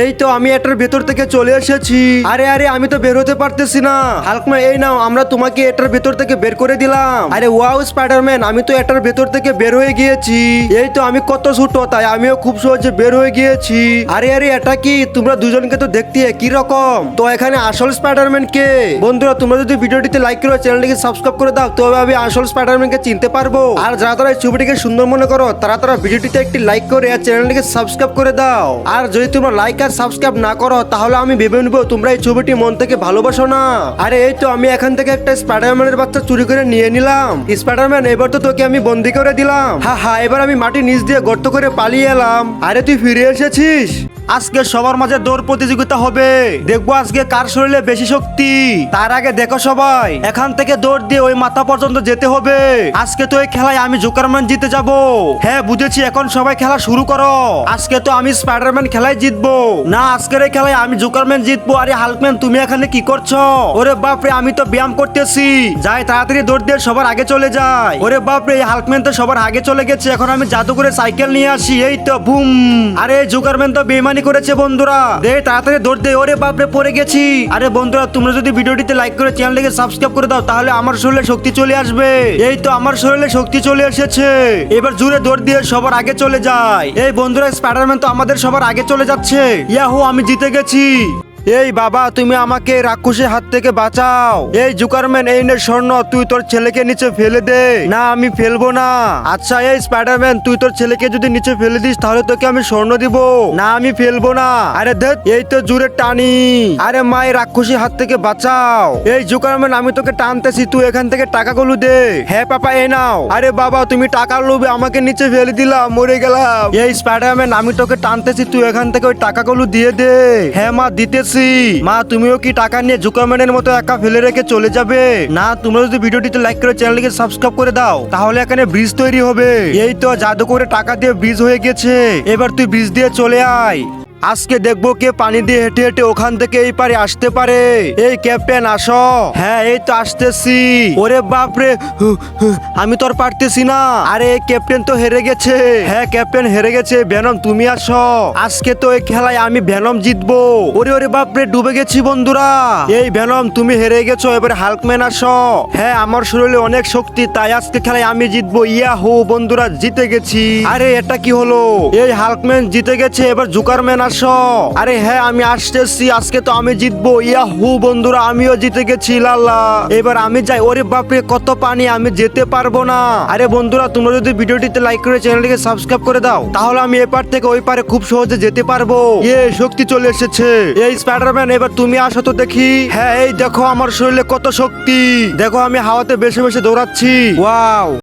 এই তো আমি এটার ভেতর থেকে চলে এসেছি। আরে আরে, আমি তো বের হতে পারতেছি না। হালকম্যান এই নাও, আমরা তোমাকে এটার ভেতর থেকে বের করে দিলাম। আরে, ওয়াও, স্পাইডারম্যান, আমি তো এটার ভেতর থেকে বের হয়ে গিয়েছি। এই তো আমি কত ছোট, তাই আমিও খুব সহজে বের হয়ে গিয়েছি। আরে আরে, এটা কি? তোমরা দুজনকে তো দেখতে কি রকম। তো এখানে আসল স্পাইডারম্যান কে? বন্ধুরা, তোমরা যদি ভিডিওটিতে লাইক করো, চ্যানেলটিকে সাবস্ক্রাইব করে দাও, তবে আমি আসল স্পাইডারম্যানকে চিনতে পারব। আর যারা তারা ছবিটিকে সুন্দর মনে করো, তারা তারা ভিডিওটিতে একটি লাইক করে, আর চ্যানেলটিকে সাবস্ক্রাইব করে দাও। আর যদি তোমরা লাইক আর সাবস্ক্রাইব না করো, তাহলে আমি ভেবে নেব তোমরা এই ছবিটি মন থেকে ভালোবাসো না। আরে, এই তো আমি এখান থেকে একটা স্পাইডারম্যানের বাচ্চা চুরি করে নিয়ে নিলাম। স্পাইডারম্যান এবার তো তোকে আমি বন্দি করে দিলাম। হা হা, এবার আমি মাটি নিচ দিয়ে গর্ত করে পালিয়ে এলাম। আরে, তুই ফিরে এসেছিস? আজকে সবার মাঝে দৌড় প্রতিযোগিতা হবে। দেখব আজকে কার শরীরে বেশি শক্তি। তার আগে দেখো সবাই, এখান থেকে দৌড় দিয়ে ওই মাথা পর্যন্ত যেতে হবে। আজকে তো এই খেলায় আমি জোকারম্যান জিতে যাব। হ্যাঁ বুঝেছি, এখন সবাই খেলা শুরু করো। আজকে তো আমি স্পাইডারম্যান খেলায় জিতবো। না, আজকের এই খেলায় আমি জোকারম্যান জিতবো। আরে হালকম্যান, তুমি এখানে কি করছ? ওরে বাপরে, আমি তো ব্যায়াম করতেছি। যাই, তাড়াতাড়ি দৌড় দিয়ে সবার আগে চলে যায় ওরে বাপরে, এই হালকম্যান তো সবার আগে চলে গেছে। এখন আমি জাদু করে সাইকেল নিয়ে আসি। এই তো, বুম। আরে, জোকারম্যান তো বেমানি করেছে বন্ধুরা। দে, তাড়াতাড়ি দৌড় দে, ওরে বাপরে, পড়ে গেছি। আরে বন্ধুরা, তোমরা যদি ভিডিওটিতে লাইক করে চ্যানেলটিকে সাবস্ক্রাইব করে দাও, তাহলে আমার শরীরে শক্তি চলে আসবে। এই তো আমার শরীরে শক্তি চলে এসেছে। এবার জুড়ে দৌড় দিয়ে সবার আগে চলে যায় এই বন্ধুরা স্পাইডারম্যান তো আমাদের সবার আগে চলে যাচ্ছে। ইয়াহু, আমি জিতে গেছি। এই বাবা, তুমি আমাকে রাক্ষসের হাত থেকে বাঁচাও। এই জুকারম্যান, এই নে স্বর্ণ, তুই তোর ছেলেকে নিচে ফেলে দে। না, আমি ফেলব না। আচ্ছা এই স্পাইডারম্যান, তুই তোর ছেলেকে যদি নিচে ফেলে দিস, তাহলে তোকে আমি স্বর্ণ দিব। না, আমি ফেলব না। আরে ধেত এই তো জুড়ে টানি। আরে মাই রাক্ষসী হাত থেকে বাঁচাও। এই জুকারম্যান, আমি তোকে টানতেছি, তুই এখান থেকে টাকাগুলো দে। হ্যাঁ পাপা এ নাও। আরে বাবা, তুমি টাকা লোভে আমাকে নিচে ফেলে দিলাম মরে গেলাম। এই স্পাইডারম্যান, আমি তোকে টানতেছি, তুই এখান থেকে ওই টাকাগুলো দিয়ে দে। হ্যাঁ মা, দিতেছি। মা, তুমিও কি টাকা নিয়ে জুকারম্যানের মতো একা ফেলে রেখে চলে যাবে? না, তোমরা যদি ভিডিওটিতে লাইক করে চ্যানেলকে সাবস্ক্রাইব করে দাও, তাহলে এখানে ব্রিজ তৈরি হবে। এই তো জাদু করে টাকা দিয়ে ব্রিজ হয়ে গেছে। এবার তুই ব্রিজ দিয়ে চলে আয়। আজকে দেখব কে পানি দিয়ে হেঁটে হেঁটে ওখান থেকে এই পারে আসতে পারে। এই ক্যাপ্টেন, আসো। হ্যাঁ এই তো আসতেছি। ওরে বাপরে আমি তো আর পারতেছি না। আরে, এই ক্যাপ্টেন তো হেরে গেছে। হ্যাঁ ক্যাপ্টেন হেরে গেছে। ভ্যানম, তুমি আসো। আজকে তো এই খেলায় আমি ভ্যানম জিতবো। ওরে ওরে বাপরে, ডুবে গেছি বন্ধুরা। এই ভ্যানম, তুমি হেরে গেছো। এবারে হাল্কম্যান, আসো। হ্যাঁ আমার শরীরে অনেক শক্তি, তাই আজকে খেলায় আমি জিতবো। ইয়া হো, বন্ধুরা, জিতে গেছি। আরে, এটা কি হলো? এই হাল্কম্যান জিতে গেছে। এবার জুকারম্যান আসো আরে হ্যাঁ আমি আসতেছি, আজকে তো আমি জিতবো। ইয়া হু বন্ধুরা, আমিও জিতে গেছি লাল্লা এবার আমি যাই, ওরে বাপরে, কত পানি, আমি যেতে পারব না। আরে বন্ধুরা, তোমরা যদি ভিডিওটিতে লাইক করে চ্যানেলটিকে সাবস্ক্রাইব করে দাও, তাহলে আমি এপার থেকে ওই পারে খুব সহজে যেতে পারব। ইয়ে শক্তি চলে এসেছে। এই স্পাইডারম্যান এবার তুমি আসো তো দেখি। হ্যাঁ এই দেখো, আমার শরীরে কত শক্তি। দেখো, আমি হাওয়াতে বেশি বেশি দৌড়াচ্ছি। ওয়াও।